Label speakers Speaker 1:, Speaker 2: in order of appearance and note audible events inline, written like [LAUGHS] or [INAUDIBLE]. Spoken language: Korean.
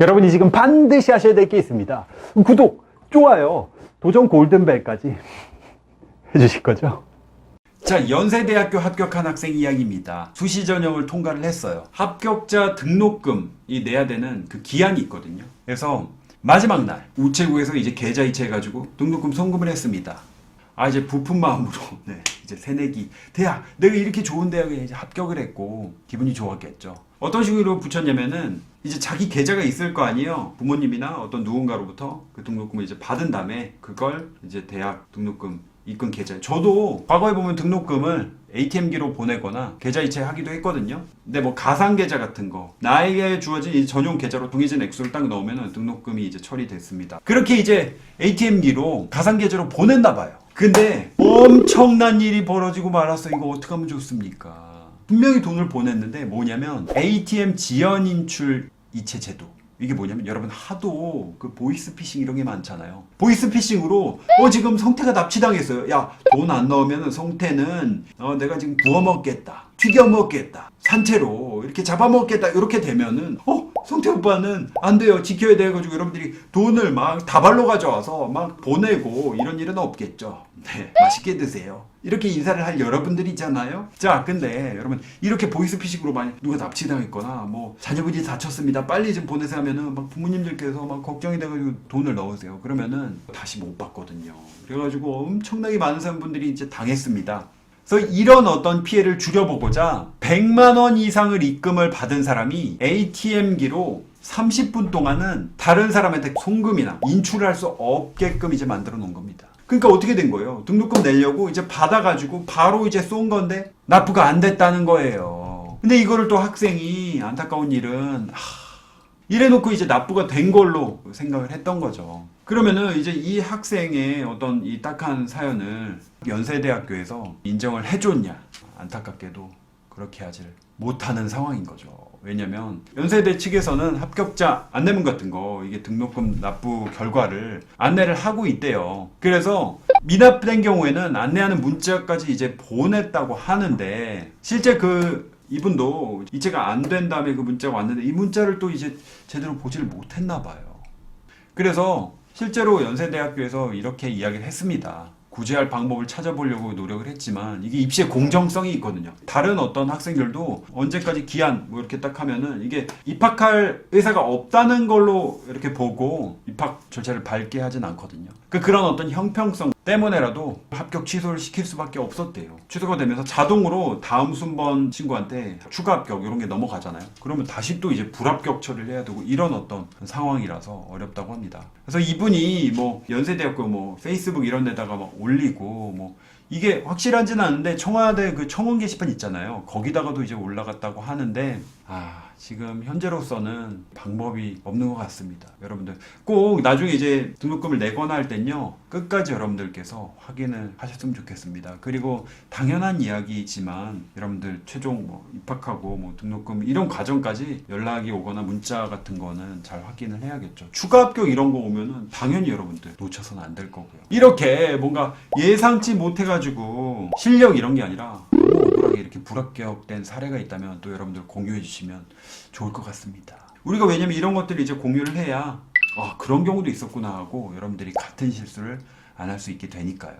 Speaker 1: 여러분이 지금 반드시 하셔야 될 게 있습니다. 구독, 좋아요, 도전 골든벨까지 [LAUGHS] 해주실 거죠?
Speaker 2: 자, 연세대학교 합격한 학생 이야기입니다. 수시 전형을 통과를 했어요. 합격자 등록금이 내야 되는 그 기한이 있거든요. 그래서 마지막 날 우체국에서 이제 계좌 이체 해가지고 등록금 송금을 했습니다. 아 이제 부푼 마음으로 [LAUGHS] 네, 이제 새내기 대학 내가 이렇게 좋은 대학에 이제 합격을 했고 기분이 좋았겠죠. 어떤 식으로 붙였냐면은 이제 자기 계좌가 있을 거 아니에요. 부모님이나 어떤 누군가로부터 그 등록금을 이제 받은 다음에 그걸 이제 대학 등록금 입금 계좌. 저도 과거에 보면 등록금을 ATM기로 보내거나 계좌 이체하기도 했거든요. 근데 뭐 가상 계좌 같은 거 나에게 주어진 이 전용 계좌로 동의진 액수를 딱 넣으면 등록금이 이제 처리됐습니다. 그렇게 이제 ATM기로 가상 계좌로 보냈나 봐요. 근데 엄청난 일이 벌어지고 말았어. 이거 어떻게 하면 좋습니까? 분명히 돈을 보냈는데 뭐냐면 ATM 지연 인출 이체 제도. 이게 뭐냐면 여러분 하도 그 보이스피싱 이런 게 많잖아요. 보이스피싱으로 어 지금 성태가 납치당했어요. 야 돈 안 넣으면 성태는 어 내가 지금 구워 먹겠다, 튀겨 먹겠다, 산채로 이렇게 잡아 먹겠다 이렇게 되면은 어 성태 오빠는 안 돼요 지켜야 돼 가지고 여러분들이 돈을 막 다발로 가져와서 막 보내고 이런 일은 없겠죠. 네 맛있게 드세요. 이렇게 인사를 할 여러분들이잖아요. 자, 근데 여러분 이렇게 보이스피싱으로 만약 누가 납치당했거나 뭐 자녀분이 다쳤습니다. 빨리 좀 보내세요 하면은 막 부모님들께서 막 걱정이 돼가지고 돈을 넣으세요. 그러면은 다시 못 받거든요. 그래가지고 엄청나게 많은 사람분들이 이제 당했습니다. 그래서 이런 어떤 피해를 줄여보고자 100만 원 이상을 입금을 받은 사람이 ATM기로 30분 동안은 다른 사람한테 송금이나 인출을 할 수 없게끔 이제 만들어 놓은 겁니다. 그러니까 어떻게 된 거예요? 등록금 내려고 이제 받아가지고 바로 이제 쏜 건데 납부가 안 됐다는 거예요. 근데 이거를 또 학생이 안타까운 일은 하, 이래놓고 이제 납부가 된 걸로 생각을 했던 거죠. 그러면은 이제 이 학생의 어떤 이 딱한 사연을 연세대학교에서 인정을 해줬냐? 안타깝게도 그렇게 하지를 못하는 상황인 거죠. 왜냐면 연세대 측에서는 합격자 안내문 같은 거 이게 등록금 납부 결과를 안내를 하고 있대요. 그래서 미납된 경우에는 안내하는 문자까지 이제 보냈다고 하는데 실제 그 이분도 이체가 안 된 다음에 그 문자가 왔는데 이 문자를 또 이제 제대로 보지를 못했나 봐요. 그래서 실제로 연세대학교에서 이렇게 이야기를 했습니다. 구제할 방법을 찾아보려고 노력을 했지만 이게 입시의 공정성이 있거든요. 다른 어떤 학생들도 언제까지 기한 뭐 이렇게 딱 하면은 이게 입학할 의사가 없다는 걸로 이렇게 보고 입학 절차를 밟게 하진 않거든요. 그 그런 어떤 형평성 때문에라도 합격 취소를 시킬 수밖에 없었대요. 취소가 되면서 자동으로 다음 순번 친구한테 추가 합격 이런 게 넘어가잖아요. 그러면 다시 또 이제 불합격 처리를 해야 되고 이런 어떤 상황이라서 어렵다고 합니다. 그래서 이분이 뭐 연세대학교 뭐 페이스북 이런 데다가 막 올리고 뭐 이게 확실하진 않은데 청와대 그 청원 게시판 있잖아요. 거기다가도 이제 올라갔다고 하는데 아 지금 현재로서는 방법이 없는 것 같습니다. 여러분들 꼭 나중에 이제 등록금을 내거나 할 땐요 끝까지 여러분들께서 확인을 하셨으면 좋겠습니다. 그리고 당연한 이야기지만 여러분들 최종 뭐 입학하고 뭐 등록금 이런 과정까지 연락이 오거나 문자 같은 거는 잘 확인을 해야겠죠. 추가 합격 이런 거 오면은 당연히 여러분들 놓쳐서는 안 될 거고요. 이렇게 뭔가 예상치 못해가지고 실력 이런 게 아니라 억울하게 이렇게 불합격된 사례가 있다면 또 여러분들 공유해 주시면 좋을 것 같습니다. 우리가 왜냐면 이런 것들을 이제 공유를 해야 아 그런 경우도 있었구나 하고 여러분들이 같은 실수를 안 할 수 있게 되니까요.